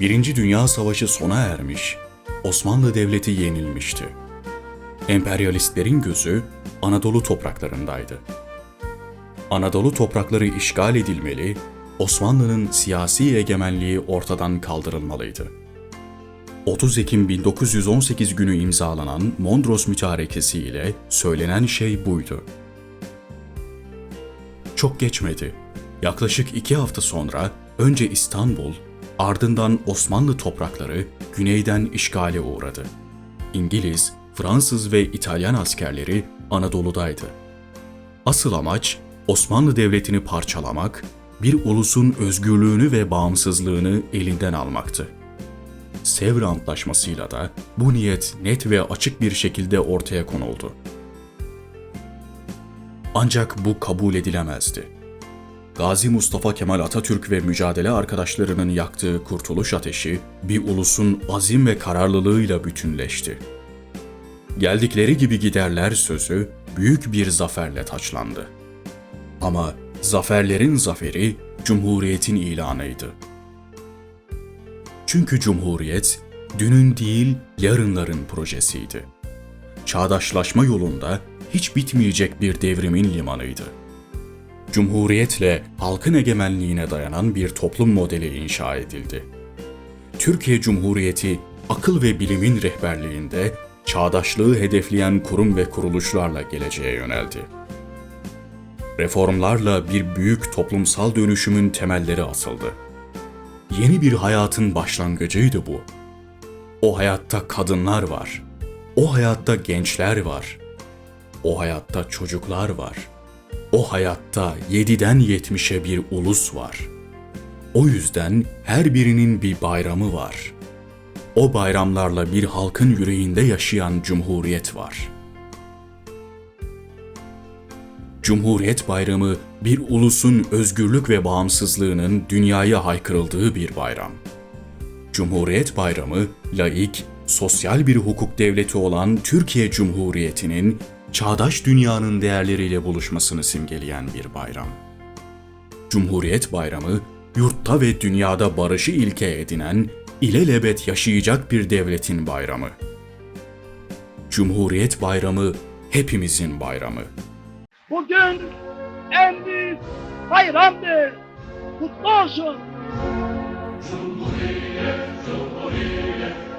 Birinci Dünya Savaşı sona ermiş, Osmanlı Devleti yenilmişti. Emperyalistlerin gözü Anadolu topraklarındaydı. Anadolu toprakları işgal edilmeli, Osmanlı'nın siyasi egemenliği ortadan kaldırılmalıydı. 30 Ekim 1918 günü imzalanan Mondros Mütarekesi ile söylenen şey buydu. Çok geçmedi. Yaklaşık iki hafta sonra önce İstanbul, ardından Osmanlı toprakları güneyden işgale uğradı. İngiliz, Fransız ve İtalyan askerleri Anadolu'daydı. Asıl amaç Osmanlı Devleti'ni parçalamak, bir ulusun özgürlüğünü ve bağımsızlığını elinden almaktı. Sevr Antlaşması'yla da bu niyet net ve açık bir şekilde ortaya konuldu. Ancak bu kabul edilemezdi. Gazi Mustafa Kemal Atatürk ve mücadele arkadaşlarının yaktığı kurtuluş ateşi bir ulusun azim ve kararlılığıyla bütünleşti. Geldikleri gibi giderler sözü büyük bir zaferle taçlandı. Ama zaferlerin zaferi Cumhuriyet'in ilanıydı. Çünkü Cumhuriyet dünün değil yarınların projesiydi. Çağdaşlaşma yolunda hiç bitmeyecek bir devrimin limanıydı. Cumhuriyetle halkın egemenliğine dayanan bir toplum modeli inşa edildi. Türkiye Cumhuriyeti akıl ve bilimin rehberliğinde çağdaşlığı hedefleyen kurum ve kuruluşlarla geleceğe yöneldi. Reformlarla bir büyük toplumsal dönüşümün temelleri atıldı. Yeni bir hayatın başlangıcıydı bu. O hayatta kadınlar var. O hayatta gençler var. O hayatta çocuklar var. O hayatta 7'den 70'e bir ulus var. O yüzden her birinin bir bayramı var. O bayramlarla bir halkın yüreğinde yaşayan cumhuriyet var. Cumhuriyet Bayramı bir ulusun özgürlük ve bağımsızlığının dünyaya haykırıldığı bir bayram. Cumhuriyet Bayramı, laik, sosyal bir hukuk devleti olan Türkiye Cumhuriyeti'nin çağdaş dünyanın değerleriyle buluşmasını simgeleyen bir bayram. Cumhuriyet Bayramı, yurtta ve dünyada barışı ilke edinen, ilelebet yaşayacak bir devletin bayramı. Cumhuriyet Bayramı hepimizin bayramı. Bugün en büyük bayramdır. Kutlu olsun. Cumhuriyet, Cumhuriyet.